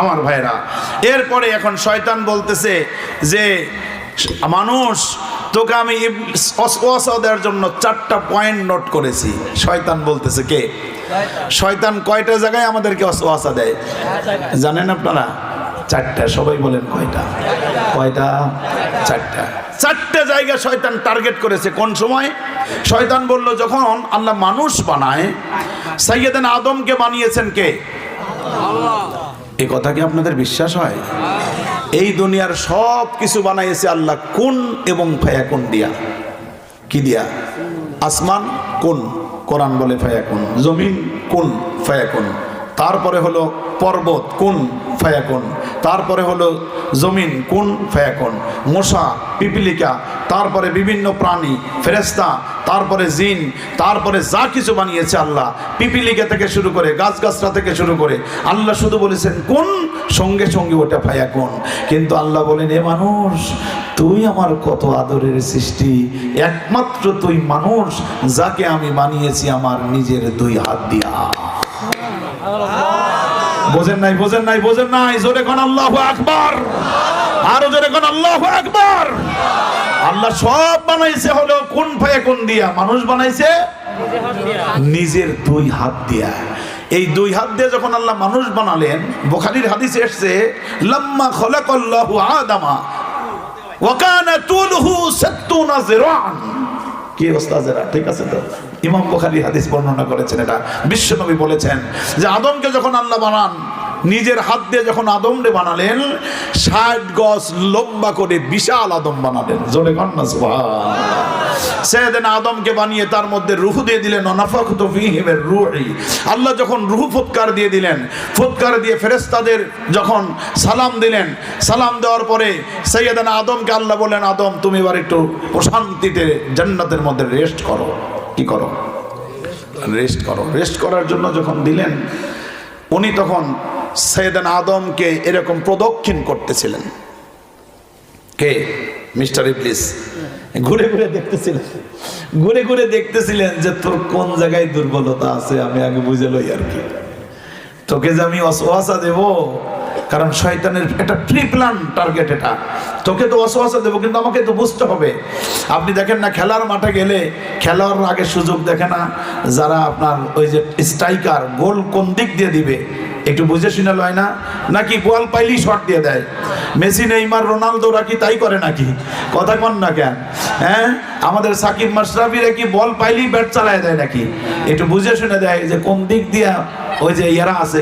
আমার ভাইরা। এরপরে এখন শয়তান বলতেছে যে মানুষ তোকে আমি ওয়াসা দেওয়ার জন্য চারটা পয়েন্ট নোট করেছি। শয়তান বলতেছে কে? শয়তান। কয়টা জায়গায় আমাদেরকে ওয়াসা দেয়? জানেন আপনারা? চারটা। সবাই বলেন কয়টা? কয়টা? চারটা। চারটে জায়গা শয়তান টার্গেট করেছে। কোন সময়? শয়তান বলল যখন আল্লাহ মানুষ বানায় সাইয়েদান আদমকে বানিয়েছেন কে? এই কথা কি আপনাদের বিশ্বাস হয়? এই দুনিয়ার সব কিছু বানাইছে আল্লাহ কোন এবং ফায়া কোন দিয়া? কি দিয়া? আসমান কোন? কোরআন বলে ফায়া কোন? জমিন কোন? ফায়াকুন তারপরে হলো পর্বত, কোন, ফায়াকুন। তারপরে হলো জমিন, কোন, ফায়াকুন। মশা, পিপিলিকা, তারপরে বিভিন্ন প্রাণী ফেরেস্তা তারপরে জিন, তারপরে যা কিছু বানিয়েছে আল্লাহ, পিপিলিকা থেকে শুরু করে গাছগাছরা থেকে শুরু করে, আল্লাহ শুধু বলেছেন, কোন, সঙ্গে সঙ্গে ওটা ফায়া কোন কিন্তু আল্লাহ বলেন, এ মানুষ, তুই আমার কত আদরের সৃষ্টি। একমাত্র তুই মানুষ, যাকে আমি বানিয়েছি আমার নিজের দুই হাত দিয়া। বোঝেন নাই বোঝেন নাই বোঝেন নাই। জোরে কোন আল্লাহ আকবার। আরও জোরে কোন আল্লাহ আকবার। আল্লাহ সব বানাইছে হলো কোন ফায়া কোন দিয়া। মানুষ বানাইছে নিজের দুই হাত দিয়া। এই দুই হাত দিয়ে যখন আল্লাহ মানুষ বানালেন, বোখারির হাদিসে এসছে, লাম্মা খলাকাল্লাহু আদামা ওয়াকানা তুলহু সাত্তুনা জিরাআন কি ওস্তাজেরা ঠিক আছে তো? ইমাম বুখারী হাদিস বর্ণনা করেছেন এটা। বিশ্বনবী বলেছেন যে আদমকে যখন আল্লাহ বানান, নিজের হাত দিয়ে যখন আদম আদমরে বানালেন, ষাট গজ লম্বা করে বিশাল আদম বানালেন। জোরে কন্যা সেদিন আদমকে বানিয়ে তার মধ্যে রুহু দিয়ে দিলেন অনাফাকুত ফিহিমের আল্লাহ যখন রুহু ফুৎকার দিয়ে দিলেন, ফুৎকার দিয়ে ফেরেস্তাদের যখন সালাম দিলেন, সালাম দেওয়ার পরে সৈয়দানা আদমকে আল্লাহ বলেন আদম, তুমি এবার একটু প্রশান্তিতে জান্নাতের মধ্যে রেস্ট করো। কি করো? রেস্ট করো। রেস্ট করার জন্য যখন দিলেন, উনি তখন সৈয়দান আদমকে এরকম প্রদক্ষিণ করতেছিলেন। কে? মিস্টার ইবলিস, ঘুরে ঘুরে দেখতেছিলেন, ঘুরে ঘুরে দেখতেছিলেন যে তোর কোন জায়গায় দুর্বলতা আছে, আমি আগে বুঝে লই আর কি। তোকে যে আমি অসহাসা দেব কারণ শয়তানের একটা প্রি প্ল্যান টার্গেট এটা। তোকে তো অসহাসা দেবো, কিন্তু আমাকে তো বুঝতে হবে। আপনি দেখেন না, খেলার মাঠে গেলে খেলার আগে সুযোগ দেখে না, যারা আপনার ওই যে স্ট্রাইকার গোল কোন দিক দিয়ে দিবে? একটু বুঝে শুনে লয় না? নাকি বল পাইলেই শট দিয়ে দেয়? মেসি, নেইমার, রোনালদোরা কি তাই করে নাকি? কথা কন না কেন? হ্যাঁ? আমাদের সাকিব মাশরাফিরা কি বল পাইলেই ব্যাট চালায় দেয় নাকি? একটু বুঝে শুনে দেয় যে কোন দিক দিয়া ওই যে ইয়ারা আছে